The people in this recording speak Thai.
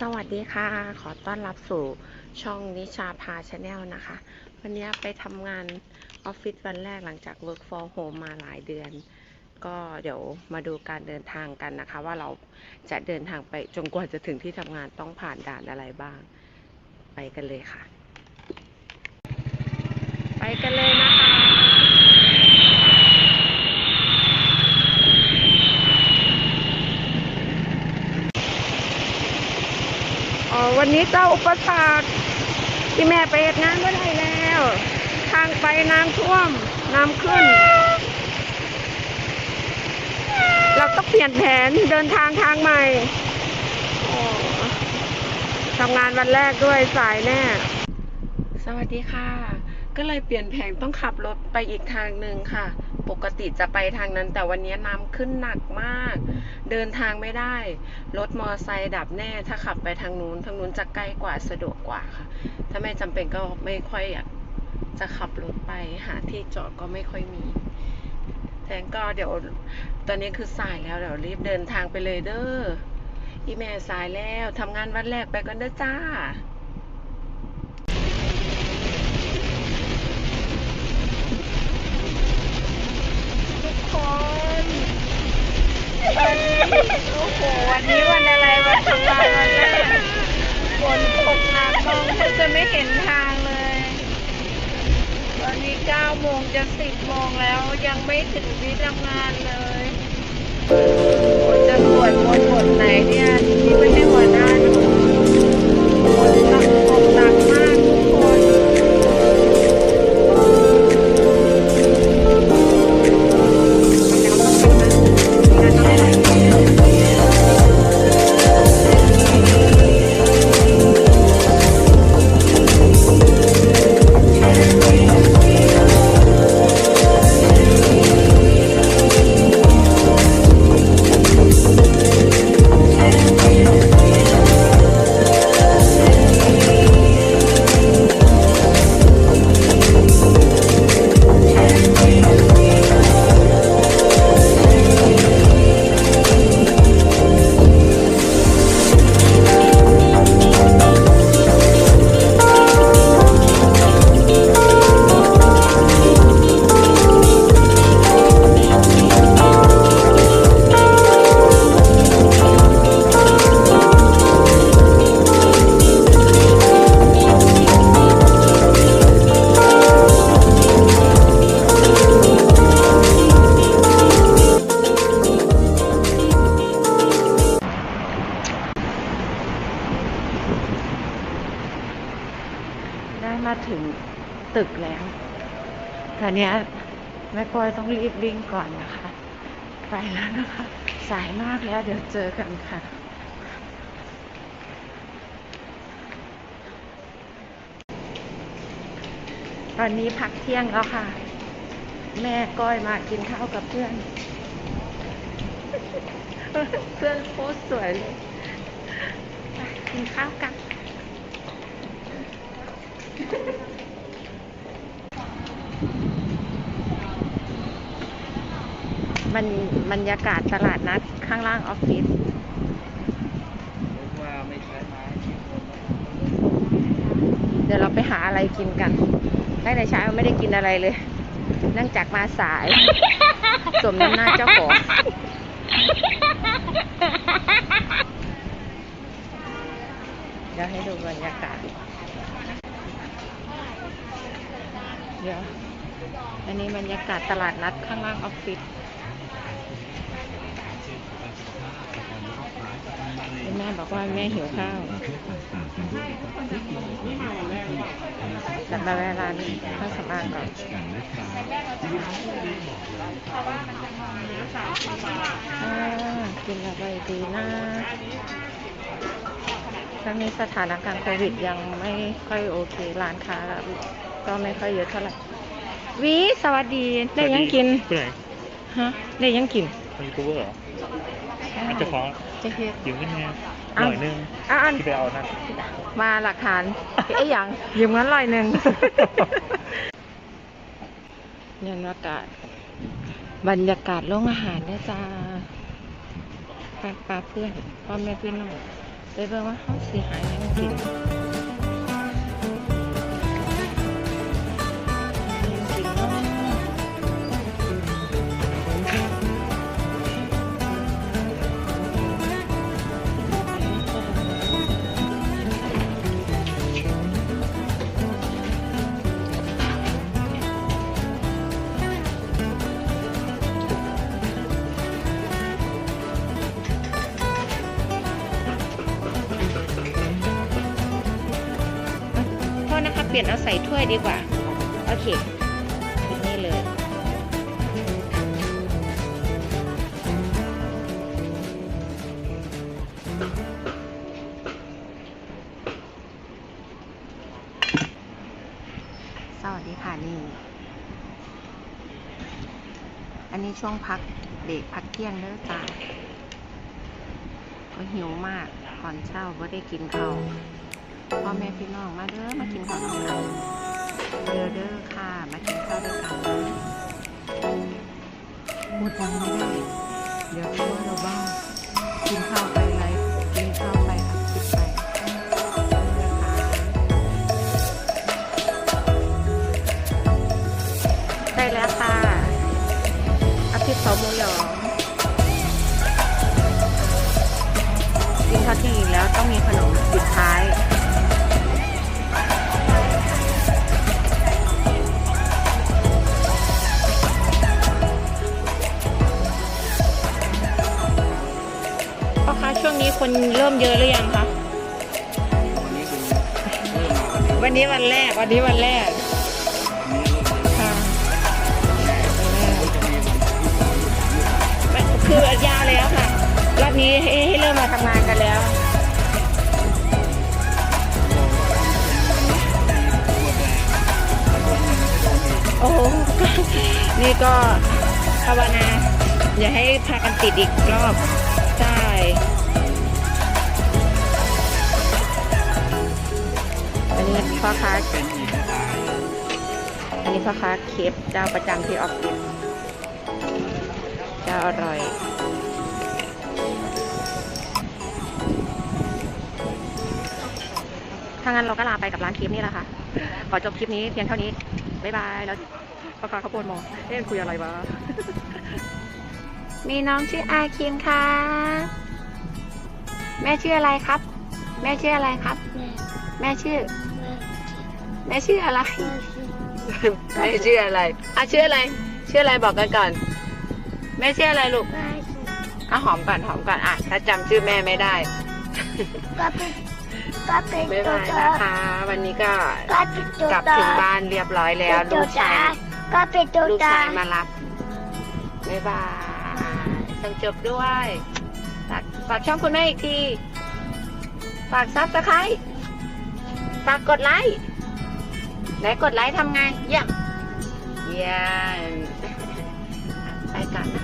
สวัสดีค่ะ ขอต้อนรับสู่ช่องนิชาพาชาแนลนะคะ วันนี้ไปทำงานออฟฟิศวันแรกหลังจาก work from home มาหลายเดือน ก็เดี๋ยวมาดูการเดินทางกันนะคะ ว่าเราจะเดินทางไปจนกว่าจะถึงที่ทำงานต้องผ่านด่านอะไรบ้าง ไปกันเลยค่ะ ไปกันเลยนะคะ อ๋อวันนี้เจ้าอุปสรรคที่แม่ไปเฮ็ดงานก็ได้แล้ว ทางไปน้ำท่วมน้ำขึ้น เราต้องเปลี่ยนแผนเดินทางทางใหม่ทำงานวันแรกด้วยสายแน่ สวัสดีค่ะ ก็เลยเปลี่ยนแผนต้องขับรถไปอีกทางหนึ่งค่ะ ปกติจะไปทางนั้น แต่วันนี้น้ำขึ้นหนักมาก เดินทางไม่ได้ รถมอไซค์ดับแน่ถ้าขับไปทางนู้น ทางนู้นจะใกล้กว่าสะดวกกว่าค่ะ ถ้าไม่จำเป็นก็ไม่ค่อยอยากจะขับรถไปหาที่จอดก็ไม่ค่อยมีแต่ก็เดี๋ยวตอนนี้คือสายแล้วเดี๋ยวรีบเดินทางไปเลยเด้ออีแม่สายแล้วทำงานวันแรกไปกันเด้อจ้า ทุกคนวันโอ้โหวันนี้วันอะไรวันทำงานวันแรกฝนตกหนักมองแทบจะไม่เห็นทางเลยตอนนี้9โมงจะ10โมงแล้วยังไม่ถึงที่ทำงานเลยฝนจะสวดมนต์บทไหนเนี่ยที่ไม่ให้หัวหน้าดู เนี้ยแม่ปอยต้องรีบวิ่งก่อนนะคะ ไปแล้วนะคะ สายมากแล้วเดี๋ยวเจอกันค่ะตอนนี้พักเที่ยงแล้วค่ะ แม่ก้อยมากินข้าวกับเพื่อน เพื่อนโคตรสวยเลยกินข้าวกัน มันบรรยากาศตลาดนัดข้างล่างออฟฟิศเดี๋ยวเราไปหาอะไรกินกันได้ในเช้าไม่ได้กินอะไรเลยเนื่องจากมาสาย สมน้ำหน้าเจ้าของเดี๋ยวให้ดูบรรยากาศ เดี๋ยว อันนี้บรรยากาศตลาดนัดข้างล่างออฟฟิศแม่ บอกว่าแม่หิวข้าวจัดมาแวะร้านข้าวสำอางก่อนอ่ากินอะไรดีนะถ้ามีสถานการณ์โควิดยังไม่ค่อยโอเค ร้านค้าก็ไม่ค่อยเยอะเท่าไหร่วิสวัสดีได้ยังกินเพื่อนฮะได้ยังกินมันกูเวอร์เหรออาจจะขอจะเฮ็ดยืมขึ้นมา หอ้าวน่อยนึงอะอันที่ไปเอานั่นมาหลักฐานไอ้อย่างยืมเงินร้อยหนึ่งบรรยากาศบรรยากาศโรงอาหารเนี่ยจ้าปาปาเพื่อนพ่อแม่เพื่อนน้องไปเบิ่งว่าเขาสิหาหยังกิน นะคะ เปลี่ยนเอาใส่ถ้วยดีกว่า โอเคนี่เลย สวัสดีค่ะนี่ อันนี้ช่วงพักเบรกพักเที่ยงเด้อจ้าก็หิวมากก่อนเช้าก็ได้กินข้าว พ่อแม่พี่น้องมาเด้อมากินข้าวด้วยกันเด้อเด้อค่ะ มากินข้าวด้วยกันนะพูดดังไม่ได้เดี๋ยวเขาว่าเราบ้ากินข้าวไปไลฟ์กินข้าวไปอัดคลิปไปนะคะได้แล้วค่ะอาทิตย์สองโมงหยองกินข้าวที่อีกแล้วต้องมีขนมปิดท้าย คนเริ่มเยอะหรือยังคะวันนี้วันแรกวันนี้วันแรกค่ะก็จะมีวันที่สองที่สามที่สามคือยาวแล้วค่ะรอบนี้ให้ให้เริ่มมาทำงานกันแล้วโอ้โหนี่ก็ภาวนาอย่าให้พากันติดอีกรอบใช่ พ่อค้าเป็นอีกสายอันนี้พ่อค้าเคฟเจ้าประจำที่ออฟฟิศเจ้าอร่อยถ้างั้นเราก็ลาไปกับร้านเคฟนี่แหละค่ะ ขอจบคลิปนี้เพียงเท่านี้ บ๊ายบาย แล้วพ่อค้าข้าวโพดมองเอ๊ะคุยอะไรวะ มีน้องชื่ออาคินค่ะ แม่ชื่ออะไรครับ แม่ชื่ออะไรครับ แม่ชื่อ แม่ชื่ออะไร แม่ชื่ออะไรอะชื่ออะไร ชื่ออะไรบอกกันก่อน แม่ชื่ออะไรลูกอะหอมก่อนหอมก่อนอะถ้าจำชื่อแม่ไม่ได้ ก็เป็นก็เป็นบ๊ายตัวบายจ้านะคะ วันนี้ก็ก็เป็นตัวกลับถึงบ้านเรียบร้อยแล้วลูกชายก็เป็นตัวลูกจ้าชายมารับบ๊ายบายส่งจบด้วยฝากฝากช่องคุณแม่อีกที ฝากซับสไครต์ฝากกดไลค์ ไหนกดไลค์ทำไง เยี่ยม เยี่ยม ไปก่อนนะคะ